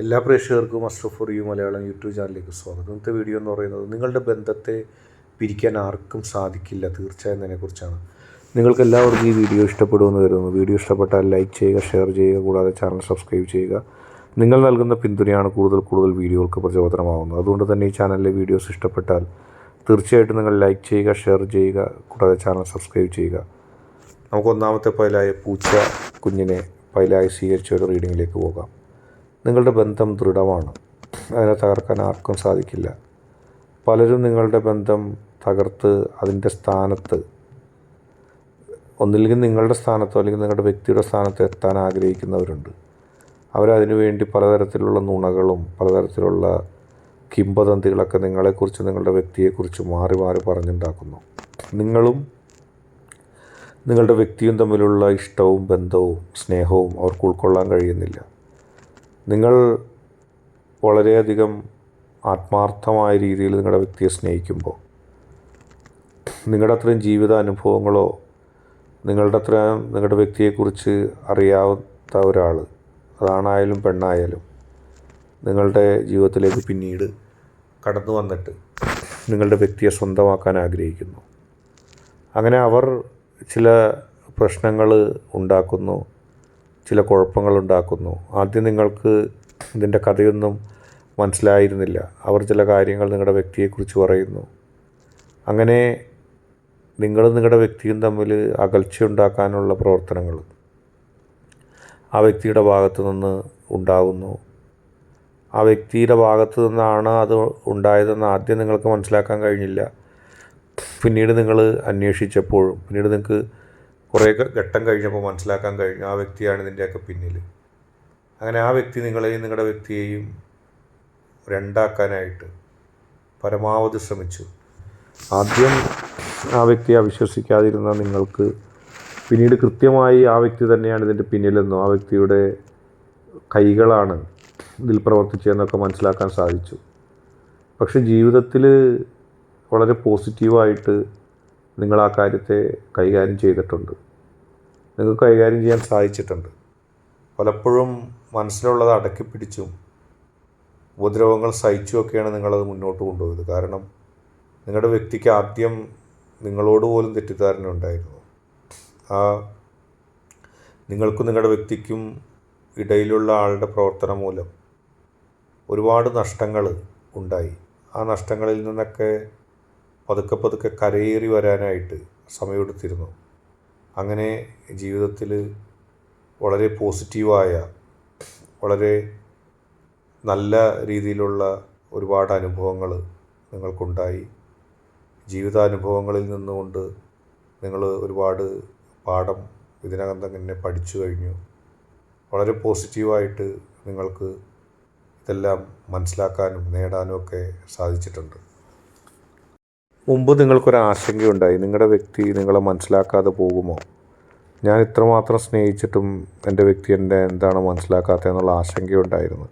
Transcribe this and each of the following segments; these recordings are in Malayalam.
എല്ലാ പ്രേക്ഷകർക്കും യു മലയാളം യൂട്യൂബ് ചാനലിലേക്ക് സ്വാഗതം. ഇന്നത്തെ വീഡിയോ എന്ന് പറയുന്നത് നിങ്ങളുടെ ബന്ധത്തെ പിരിക്കാൻ ആർക്കും സാധിക്കില്ല തീർച്ചയായും അതിനെക്കുറിച്ചാണ്. നിങ്ങൾക്ക് എല്ലാവർക്കും ഈ വീഡിയോ ഇഷ്ടപ്പെടുമെന്ന് കരുതുന്നു. വീഡിയോ ഇഷ്ടപ്പെട്ടാൽ ലൈക്ക് ചെയ്യുക ഷെയർ ചെയ്യുക കൂടാതെ ചാനൽ സബ്സ്ക്രൈബ് ചെയ്യുക. നിങ്ങൾ നൽകുന്ന പിന്തുണയാണ് കൂടുതൽ കൂടുതൽ വീഡിയോകൾക്ക് പ്രചോദനമാകുന്നത് അതുകൊണ്ട് തന്നെ ഈ ചാനലിലെ വീഡിയോസ് ഇഷ്ടപ്പെട്ടാൽ തീർച്ചയായിട്ടും നിങ്ങൾ ലൈക്ക് ചെയ്യുക ഷെയർ ചെയ്യുക കൂടാതെ ചാനൽ സബ്സ്ക്രൈബ് ചെയ്യുക. നമുക്ക് ഒന്നാമത്തെ പൈലായ പൂച്ച കുഞ്ഞിനെ പൈലായി സ്വീകരിച്ച ഒരു റീഡിങ്ങിലേക്ക് പോകാം. നിങ്ങളുടെ ബന്ധം ദൃഢമാണ്. അതിനെ തകർക്കാൻ ആർക്കും സാധിക്കില്ല. പലരും നിങ്ങളുടെ ബന്ധം തകർത്ത് അതിന്റെ സ്ഥാനത്ത് ഒന്നില്ലെങ്കിൽ നിങ്ങളുടെ സ്ഥാനത്തോ അല്ലെങ്കിൽ നിങ്ങളുടെ വ്യക്തിയുടെ സ്ഥാനത്തോ എത്താൻ ആഗ്രഹിക്കുന്നവരുണ്ട്. അവരതിനു വേണ്ടി പലതരത്തിലുള്ള നുണകളും പലതരത്തിലുള്ള കിംബദന്തികളൊക്കെ നിങ്ങളെക്കുറിച്ച് നിങ്ങളുടെ വ്യക്തിയെക്കുറിച്ച് മാറി മാറി പറഞ്ഞുണ്ടാക്കുന്നു. നിങ്ങളും നിങ്ങളുടെ വ്യക്തിയും തമ്മിലുള്ള ഇഷ്ടവും ബന്ധവും സ്നേഹവും അവർക്ക് ഉൾക്കൊള്ളാൻ കഴിയുന്നില്ല. നിങ്ങൾ വളരെയധികം ആത്മാർത്ഥമായ രീതിയിൽ നിങ്ങളുടെ വ്യക്തിയെ സ്നേഹിക്കുമ്പോൾ നിങ്ങളുടെ അത്രയും ജീവിത അനുഭവങ്ങളോ നിങ്ങളുടെ അത്രയും നിങ്ങളുടെ വ്യക്തിയെക്കുറിച്ച് അറിയാത്ത ഒരാൾ അതാണായാലും പെണ്ണായാലും നിങ്ങളുടെ ജീവിതത്തിലേക്ക് പിന്നീട് കടന്നു വന്നിട്ട് നിങ്ങളുടെ വ്യക്തിയെ സ്വന്തമാക്കാൻ ആഗ്രഹിക്കുന്നു. അങ്ങനെ അവർ ചില പ്രശ്നങ്ങൾ ഉണ്ടാക്കുന്നു. ചില കുഴപ്പങ്ങളുണ്ടാക്കുന്നു. ആദ്യം നിങ്ങൾക്ക് ഇതിന്റെ കഥയൊന്നും മനസ്സിലായിരുന്നില്ല. അവർ ചില കാര്യങ്ങൾ നിങ്ങളുടെ വ്യക്തിയെക്കുറിച്ച് പറയുന്നു. അങ്ങനെ നിങ്ങളും നിങ്ങളുടെ വ്യക്തിയും തമ്മിൽ അകൽച്ചയുണ്ടാക്കാനുള്ള പ്രവർത്തനങ്ങൾ ആ വ്യക്തിയുടെ ഭാഗത്തു നിന്ന് ഉണ്ടാകുന്നു ആ വ്യക്തിയുടെ ഭാഗത്തു നിന്നാണ് അത് ഉണ്ടായതെന്ന് ആദ്യം നിങ്ങൾക്ക് മനസ്സിലാക്കാൻ കഴിഞ്ഞില്ല. പിന്നീട് നിങ്ങൾ അന്വേഷിച്ചപ്പോഴും പിന്നീട് നിങ്ങൾക്ക് കുറേ ഘട്ടം കഴിഞ്ഞപ്പോൾ മനസ്സിലാക്കാൻ കഴിഞ്ഞു ആ വ്യക്തിയാണ് ഇതിന്റെയൊക്കെ പിന്നിൽ. അങ്ങനെ ആ വ്യക്തി നിങ്ങളെയും നിങ്ങളുടെ വ്യക്തിയെയും രണ്ടാക്കാനായിട്ട് പരമാവധി ശ്രമിച്ചു. ആദ്യം ആ വ്യക്തിയെ അവിശ്വസിക്കാതിരുന്ന നിങ്ങൾക്ക് പിന്നീട് കൃത്യമായി ആ വ്യക്തി തന്നെയാണ് ഇതിന്റെ പിന്നിലെന്നും ആ വ്യക്തിയുടെ കൈകളാണ് ഇതിൽ പ്രവർത്തിച്ചതെന്നൊക്കെ മനസ്സിലാക്കാൻ സാധിച്ചു. പക്ഷെ ജീവിതത്തിൽ വളരെ പോസിറ്റീവായിട്ട് നിങ്ങൾ ആ കാര്യത്തെ കൈകാര്യം ചെയ്തിട്ടുണ്ട്. നിങ്ങൾക്ക് കൈകാര്യം ചെയ്യാൻ സാധിച്ചിട്ടുണ്ട്. പലപ്പോഴും മനസ്സിലുള്ളത് അടക്കി പിടിച്ചും ഉപദ്രവങ്ങൾ സഹിച്ചുമൊക്കെയാണ് നിങ്ങളത് മുന്നോട്ട് കൊണ്ടുപോയത്. കാരണം നിങ്ങളുടെ വ്യക്തിക്ക് ആദ്യം നിങ്ങളോട് പോലും തെറ്റിദ്ധാരണ ഉണ്ടായിരുന്നു. ആ നിങ്ങൾക്കും നിങ്ങളുടെ വ്യക്തിക്കും ഇടയിലുള്ള ആളുടെ പ്രവർത്തനം മൂലം ഒരുപാട് നഷ്ടങ്ങൾ ഉണ്ടായി. ആ നഷ്ടങ്ങളിൽ നിന്നൊക്കെ പതുക്കെ പതുക്കെ കരയേറി വരാനായിട്ട് സമയമെടുത്തിരുന്നു. അങ്ങനെ ജീവിതത്തിൽ വളരെ പോസിറ്റീവായ വളരെ നല്ല രീതിയിലുള്ള ഒരുപാട് അനുഭവങ്ങൾ നിങ്ങൾക്കുണ്ടായി. ജീവിതാനുഭവങ്ങളിൽ നിന്നുകൊണ്ട് നിങ്ങൾ ഒരുപാട് പാഠം ഇതിനകം തന്നെ പഠിച്ചു കഴിഞ്ഞു. വളരെ പോസിറ്റീവായിട്ട് നിങ്ങൾക്ക് ഇതെല്ലാം മനസ്സിലാക്കാനും നേടാനും ഒക്കെ സാധിച്ചിട്ടുണ്ട്. മുമ്പ് നിങ്ങൾക്കൊരു ആശങ്കയുണ്ടായി നിങ്ങളുടെ വ്യക്തി നിങ്ങളെ മനസ്സിലാക്കാതെ പോകുമോ? ഞാൻ ഇത്രമാത്രം സ്നേഹിച്ചിട്ടും എന്റെ വ്യക്തി എന്റെ എന്താണ് മനസ്സിലാക്കാത്തതെന്നുള്ള ആശങ്കയുണ്ടായിരുന്നു.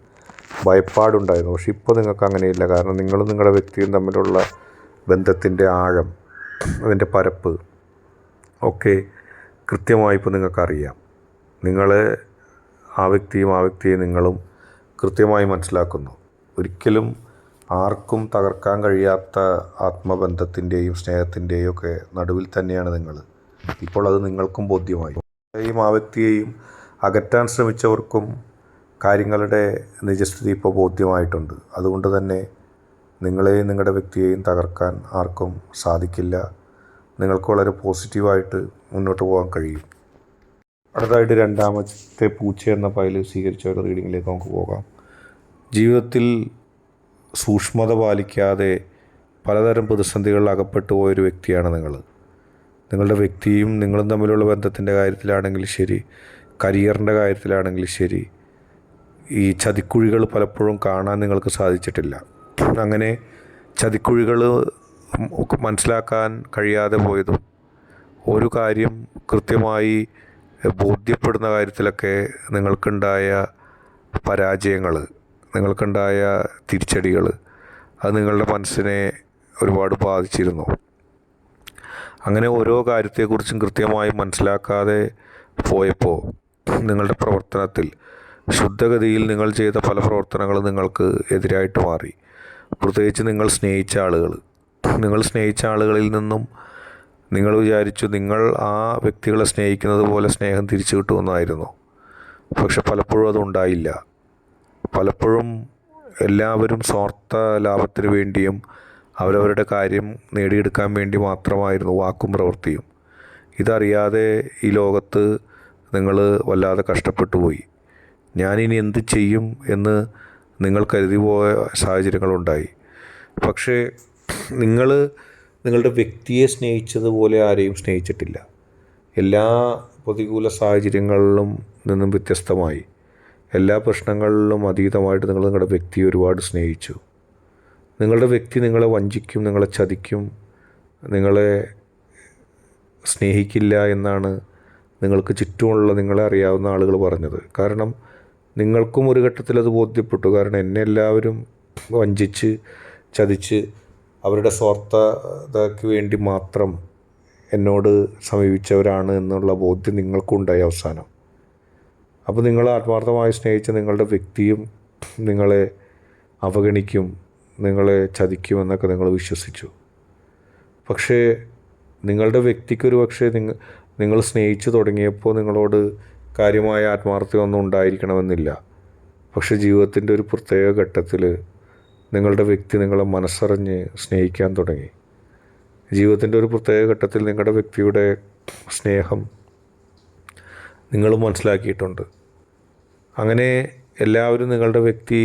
ഭയപ്പാടുണ്ടായിരുന്നു. പക്ഷെ ഇപ്പോൾ നിങ്ങൾക്ക് അങ്ങനെയില്ല. കാരണം നിങ്ങളും നിങ്ങളുടെ വ്യക്തിയും തമ്മിലുള്ള ബന്ധത്തിന്റെ ആഴം അതിന്റെ പരപ്പ് ഒക്കെ കൃത്യമായി ഇപ്പോൾ നിങ്ങൾക്കറിയാം. നിങ്ങൾ ആ വ്യക്തിയും ആ വ്യക്തിയെ നിങ്ങളും കൃത്യമായി മനസ്സിലാക്കുന്നു. ഒരിക്കലും ആർക്കും തകർക്കാൻ കഴിയാത്ത ആത്മബന്ധത്തിന്റെയും സ്നേഹത്തിന്റെയും ഒക്കെ നടുവിൽ തന്നെയാണ് നിങ്ങൾ. ഇപ്പോൾ അത് നിങ്ങൾക്കും ബോധ്യമായി. ആ വ്യക്തിയെയും അകറ്റാൻ ശ്രമിച്ചവർക്കും കാര്യങ്ങളുടെ നിജസ്ഥിതി ഇപ്പോൾ ബോധ്യമായിട്ടുണ്ട്. അതുകൊണ്ട് തന്നെ നിങ്ങളെയും നിങ്ങളുടെ വ്യക്തിയെയും തകർക്കാൻ ആർക്കും സാധിക്കില്ല. നിങ്ങൾക്ക് വളരെ പോസിറ്റീവായിട്ട് മുന്നോട്ട് പോകാൻ കഴിയും. അടുത്തതായിട്ട് രണ്ടാമത്തെ പൂച്ച എന്ന പൈൽ സ്വീകരിച്ച ഒരു റീഡിങ്ങിലേക്ക് നമുക്ക് പോകാം. ജീവിതത്തിൽ സൂക്ഷ്മത പാലിക്കാതെ പലതരം പ്രതിസന്ധികളിൽ അകപ്പെട്ടു പോയൊരു വ്യക്തിയാണ് നിങ്ങൾ. നിങ്ങളുടെ വ്യക്തിയും നിങ്ങളും തമ്മിലുള്ള ബന്ധത്തിന്റെ കാര്യത്തിലാണെങ്കിൽ ശരി കരിയറിന്റെ കാര്യത്തിലാണെങ്കിൽ ശരി ഈ ചതിക്കുഴികൾ പലപ്പോഴും കാണാൻ നിങ്ങൾക്ക് സാധിച്ചിട്ടില്ല. അങ്ങനെ ചതിക്കുഴികൾ മനസ്സിലാക്കാൻ കഴിയാതെ പോയതും ഒരു കാര്യം കൃത്യമായി ബോധ്യപ്പെടുന്ന കാര്യത്തിലൊക്കെ നിങ്ങൾക്കുണ്ടായ പരാജയങ്ങൾ നിങ്ങൾക്കുണ്ടായ തിരിച്ചടികൾ അത് നിങ്ങളുടെ മനസ്സിനെ ഒരുപാട് ബാധിച്ചിരുന്നു. അങ്ങനെ ഓരോ കാര്യത്തെക്കുറിച്ചും കൃത്യമായി മനസ്സിലാക്കാതെ പോയപ്പോൾ നിങ്ങളുടെ പ്രവർത്തനത്തിൽ ശുദ്ധഗതിയിൽ നിങ്ങൾ ചെയ്ത പല പ്രവർത്തനങ്ങളും നിങ്ങൾക്ക് എതിരായിട്ട് മാറി. പ്രത്യേകിച്ച് നിങ്ങൾ സ്നേഹിച്ച ആളുകൾ. നിങ്ങൾ സ്നേഹിച്ച ആളുകളിൽ നിന്നും നിങ്ങൾ വിചാരിച്ചു നിങ്ങൾ ആ വ്യക്തികളെ സ്നേഹിക്കുന്നത് പോലെ സ്നേഹം തിരിച്ചു കിട്ടുമെന്നായിരുന്നു. പക്ഷെ പലപ്പോഴും അതുണ്ടായില്ല പലപ്പോഴും എല്ലാവരും സ്വാർത്ഥ ലാഭത്തിന് വേണ്ടിയും അവരവരുടെ കാര്യം നേടിയെടുക്കാൻ വേണ്ടി മാത്രമായിരുന്നു വാക്കും പ്രവൃത്തിയും. ഇതറിയാതെ ഈ ലോകത്ത് നിങ്ങൾ വല്ലാതെ കഷ്ടപ്പെട്ടു പോയി ഞാനിനി എന്ത് ചെയ്യും എന്ന് നിങ്ങൾ കരുതി പോയ സാഹചര്യങ്ങളുണ്ടായി. പക്ഷേ നിങ്ങൾ നിങ്ങളുടെ വ്യക്തിയെ സ്നേഹിച്ചതുപോലെ ആരെയും സ്നേഹിച്ചിട്ടില്ല. എല്ലാ പ്രതികൂല സാഹചര്യങ്ങളിലും നിന്നും വ്യത്യസ്തമായി. എല്ലാ പ്രശ്നങ്ങളിലും അതീതമായിട്ട് നിങ്ങൾ നിങ്ങളുടെ വ്യക്തിയെ ഒരുപാട് സ്നേഹിച്ചു. നിങ്ങളുടെ വ്യക്തി നിങ്ങളെ വഞ്ചിക്കും നിങ്ങളെ ചതിക്കും നിങ്ങളെ സ്നേഹിക്കില്ല എന്നാണ് നിങ്ങൾക്ക് ചുറ്റുമുള്ള നിങ്ങളെ അറിയാവുന്ന ആളുകൾ പറഞ്ഞത്. കാരണം നിങ്ങൾക്കും ഒരു ഘട്ടത്തിൽ അത് ബോധ്യപ്പെട്ടു. കാരണം എന്നെ എല്ലാവരും വഞ്ചിച്ച് ചതിച്ച് അവരുടെ സ്വാർത്ഥതയ്ക്ക് വേണ്ടി മാത്രം എന്നോട് സമീപിച്ചവരാണ് എന്നുള്ള ബോധ്യം നിങ്ങൾക്കുണ്ടായി അവസാനം. അപ്പോൾ നിങ്ങൾ ആത്മാർത്ഥമായി സ്നേഹിച്ച നിങ്ങളുടെ വ്യക്തിയും നിങ്ങളെ അവഗണിക്കും നിങ്ങളെ ചതിക്കുമെന്നൊക്കെ നിങ്ങൾ വിശ്വസിച്ചു. പക്ഷേ നിങ്ങളുടെ വ്യക്തിക്കൊരു പക്ഷേ നിങ്ങൾ നിങ്ങൾ സ്നേഹിച്ചു തുടങ്ങിയപ്പോൾ നിങ്ങളോട് കാര്യമായ ആത്മാർത്ഥ്യമൊന്നും ഉണ്ടായിരിക്കണമെന്നില്ല. പക്ഷേ ജീവിതത്തിന്റെ ഒരു പ്രത്യേക ഘട്ടത്തിൽ നിങ്ങളുടെ വ്യക്തി നിങ്ങളെ മനസ്സറിഞ്ഞ് സ്നേഹിക്കാൻ തുടങ്ങി. ജീവിതത്തിന്റെ ഒരു പ്രത്യേക ഘട്ടത്തിൽ നിങ്ങളുടെ വ്യക്തിയുടെ സ്നേഹം നിങ്ങൾ മനസ്സിലാക്കിയിട്ടുണ്ട്. അങ്ങനെ എല്ലാവരും നിങ്ങളുടെ വ്യക്തി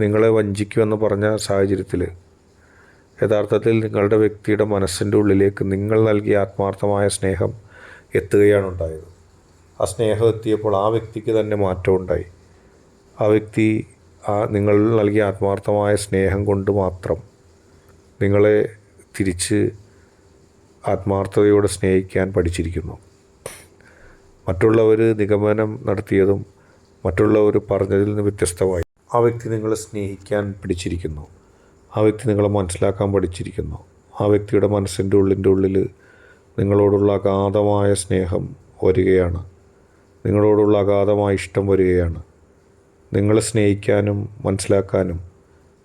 നിങ്ങളെ വഞ്ചിക്കുമെന്ന് പറഞ്ഞ സാഹചര്യത്തിൽ യഥാർത്ഥത്തിൽ നിങ്ങളുടെ വ്യക്തിയുടെ മനസ്സിന്റെ ഉള്ളിലേക്ക് നിങ്ങൾ നൽകിയ ആത്മാർത്ഥമായ സ്നേഹം എത്തുകയാണ് ഉണ്ടായത്. ആ സ്നേഹം എത്തിയപ്പോൾ ആ വ്യക്തിക്ക് തന്നെ മാറ്റം ഉണ്ടായി. ആ വ്യക്തി ആ നിങ്ങൾ നൽകിയ ആത്മാർത്ഥമായ സ്നേഹം കൊണ്ട് മാത്രം നിങ്ങളെ തിരിച്ച് ആത്മാർത്ഥതയോടെ സ്നേഹിക്കാൻ പഠിച്ചിരിക്കുന്നു. മറ്റുള്ളവർ നിഗമനം നടത്തിയതും മറ്റുള്ളവർ പറഞ്ഞതിൽ നിന്ന് വ്യത്യസ്തമായി. ആ വ്യക്തി നിങ്ങളെ സ്നേഹിക്കാൻ പഠിച്ചിരിക്കുന്നു. ആ വ്യക്തി നിങ്ങളെ മനസ്സിലാക്കാൻ പഠിച്ചിരിക്കുന്നു. ആ വ്യക്തിയുടെ മനസ്സിന്റെ ഉള്ളിന്റെ ഉള്ളിൽ നിങ്ങളോടുള്ള അഗാധമായ സ്നേഹം വരികയാണ്. നിങ്ങളോടുള്ള അഗാധമായ ഇഷ്ടം വരികയാണ്. നിങ്ങളെ സ്നേഹിക്കാനും മനസ്സിലാക്കാനും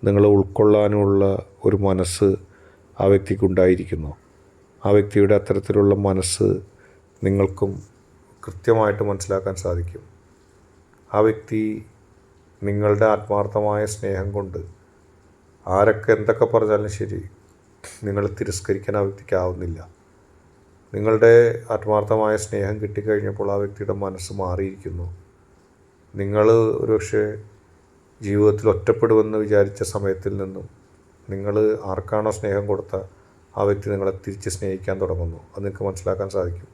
നിങ്ങളെ ഉൾക്കൊള്ളാനുമുള്ള ഒരു മനസ്സ് ആ വ്യക്തിക്കുണ്ടായിരിക്കുന്നു ആ വ്യക്തിയുടെ അത്തരത്തിലുള്ള മനസ്സ് നിങ്ങൾക്കും കൃത്യമായിട്ട് മനസ്സിലാക്കാൻ സാധിക്കും. ആ വ്യക്തി നിങ്ങളുടെ ആത്മാർത്ഥമായ സ്നേഹം കൊണ്ട് ആരൊക്കെ എന്തൊക്കെ പറഞ്ഞാലും ശരി നിങ്ങളെ തിരസ്കരിക്കാൻ ആ വ്യക്തിക്കാവുന്നില്ല നിങ്ങളുടെ ആത്മാർത്ഥമായ സ്നേഹം കിട്ടിക്കഴിഞ്ഞപ്പോൾ ആ വ്യക്തിയുടെ മനസ്സ് മാറിയിരിക്കുന്നു. നിങ്ങൾ ഒരുപക്ഷെ ജീവിതത്തിൽ ഒറ്റപ്പെടുമെന്ന് വിചാരിച്ച സമയത്തിൽ നിന്നും നിങ്ങൾ ആർക്കാണോ സ്നേഹം കൊടുത്ത ആ വ്യക്തി നിങ്ങളെ തിരിച്ച് സ്നേഹിക്കാൻ തുടങ്ങുന്നു. അത് നിങ്ങൾക്ക് മനസ്സിലാക്കാൻ സാധിക്കും.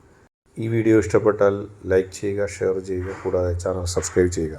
ഈ വീഡിയോ ഇഷ്ടപ്പെട്ടാൽ ലൈക്ക് ചെയ്യുക ഷെയർ ചെയ്യുക കൂടാതെ ചാനൽ സബ്സ്ക്രൈബ് ചെയ്യുക.